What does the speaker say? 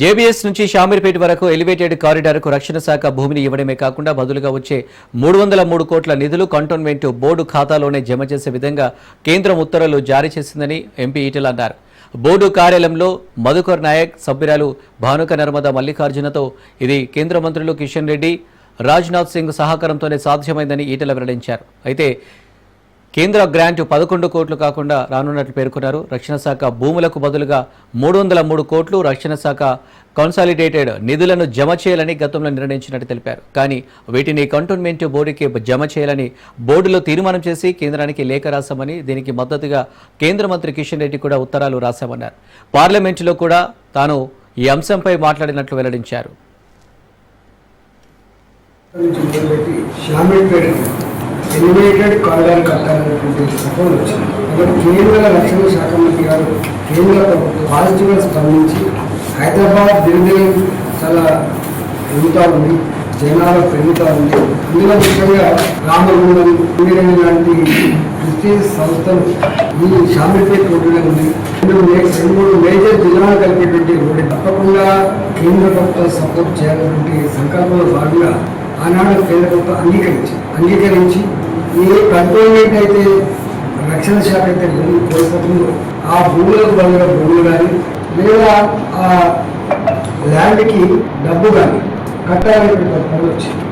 JBS నుంచి షామీర్పేట వరకు elevated కారిడార్కు రక్షణ శాఖ భూమిని ఇవ్వడమే కాకుండా బదులుగా వచ్చే మూడు వందల మూడు కోట్ల నిధులు కంటోన్మెంట్ బోర్డు ఖాతాలోనే జమ చేసే విధంగా కేంద్రం ఉత్తర్వులు జారీ చేసిందని ఎంపీ ఈటెల్ అన్నారు. బోర్డు కార్యాలయంలో మధుకర్ నాయక్ సభ్యురాలు భానుక నర్మద మల్లికార్జునతో ఇది కేంద్ర మంత్రులు కిషన్ రెడ్డి రాజ్నాథ్ సింగ్ సహకారంతోనే సాధ్యమైందని ఈటెల వెల్లడించారు. అయితే కేంద్ర గ్రాంట్ పదకొండు కోట్లు కాకుండా రానున్నట్లు పేర్కొన్నారు. రక్షణ శాఖ భూములకు బదులుగా మూడు వందల మూడు కోట్లు రక్షణ శాఖ కన్సాలిడేటెడ్ నిధులను జమ చేయాలని గతంలో నిర్ణయించినట్టు తెలిపారు. కానీ వీటిని కంటోన్మెంట్ బోర్డుకి జమ చేయాలని బోర్డులో తీర్మానం చేసి కేంద్రానికి లేఖ రాశామని దీనికి మద్దతుగా కేంద్ర మంత్రి కిషన్ రెడ్డి కూడా ఉత్తరాలు రాశామన్నారు. పార్లమెంటులో కూడా తాను ఈ అంశంపై మాట్లాడినట్లు వెల్లడించారు. ఎలివేటెడ్ కారిడార్ కట్టాలనేటువంటి ప్రపోజల్ వచ్చింది. కాబట్టి కేంద్ర రక్షణ శాఖ మంత్రి గారు కేంద్ర ప్రభుత్వం పాజిటివ్గా స్పందించి హైదరాబాద్ దినదినం చాలా పెరుగుతూ ఉంది జనాలు పెరుగుతూ ఉంది. అందులో ముఖ్యంగా రామగుండం ఇండియన్ లాంటి క్రిస్టియన్ సంస్థలు ఈ షామీర్పేట రోడ్డులో ఉంది. రెండు రెండు మూడు మేజర్ జిల్లాలు కలిపేటువంటి రోడ్డు తప్పకుండా కేంద్ర ప్రభుత్వం సపోర్ట్ చేయాలనేటువంటి సంకల్పంలో భాగంగా ఆనాడు కేంద్ర ప్రభుత్వం అంగీకరించి అంగీకరించి ఏ కంటోన్మెంట్ అయితే రక్షణ శాఖ అయితే భూమి కోల్పోతుందో ఆ భూములకు బదులుగా భూములు కానీ లేదా ఆ ల్యాండ్కి డబ్బు కానీ కట్టాలనేటువంటి పనులు వచ్చింది.